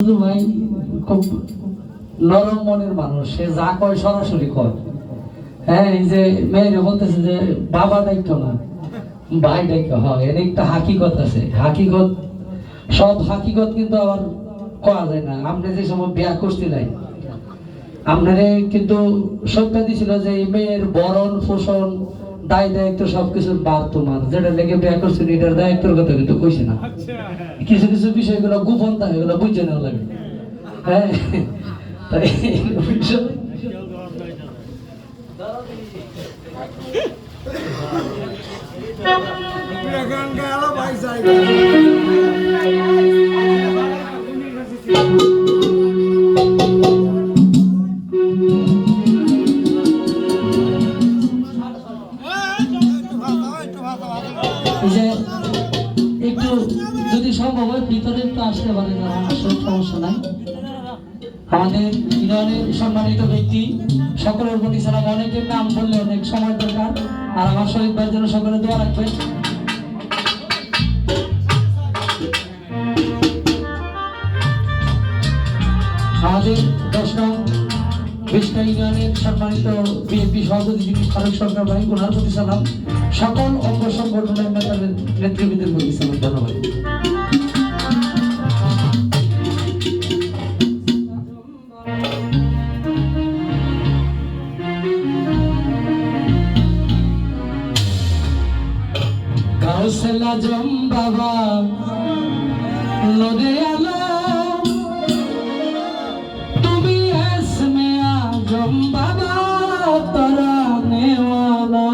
ভাই খুব নরম মনের মানুষ, সে যা কয় সরাসরি কয়। হ্যাঁ এই যে বলতেছে যে, বাবা না। ভাই দায়িত্ব হয়, এর একটা হাকিকত আছে। হাকিকত, সব হাকিকত কিন্তু আবার করা যায় না। আপনি যে সময় বিয়া করছিলেন আপনারে কিন্তু সত্য দিছিল যে মেয়ের বরণ পোষণ দায় দায়িত্ব সবকিছু বার তোমার। যেটা লেগে বিয়া করছিল এটার দায়িত্বের কথা কিন্তু কইছে না। কিছু কিছু বিষয়গুলো গোপন থাকে এগুলো বুঝে নেওয়া লাগে। হ্যাঁ। তাই আমাদের ইরানের সম্মানিত ব্যক্তি, সকলের প্রতি সালাম, অনেকের নাম বললে অনেক সময় দরকার। আর আমার শহীদ ভাইয়ের জন্য সকলে দোয়া রাখবেন। আমাদের দশ নং বিষ্ণা ইউনিয়নের সম্মানিত বিএনপি সভাপতি যিনি ফারুক সরকার ভাই, ওনার প্রতি সালাম। সকল অঙ্গ সংগঠনের নেতাদের নেতৃবৃন্দের প্রতি সালাম, ধন্যবাদ। কাউসলা জম বাবা। নদে আলো তুমি এসমে আজম বাবা তোরা ওয়ালা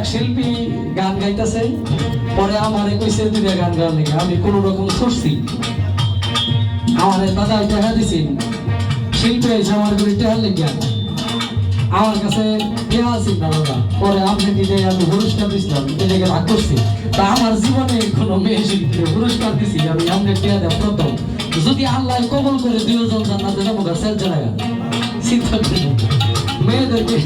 এক শিল্পী গান গাইতেছে, পরে আমারে কইছে দুইটা গান গাওয়ার লেগে, আমি কোন রকম ছুটছি। আমারে দাদা দেখা দিছি। শিল্পী হয়েছে আমার করে টেহার লেগে আমার কাছে টেহা আছে দাদা পরে আপনি দিলে আমি পুরস্কার দিছিলাম এটাকে রাগ করছি। তা আমার জীবনে কোনো মেয়ে শিল্পীকে পুরস্কার দিছি, আমি আমাকে টেহা দেওয়া প্রথম। যদি আল্লাহ কবল করে দুজন জান্নাতে যাব সেল জায়গা চিন্তা করি মেয়েদেরকে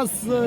আছে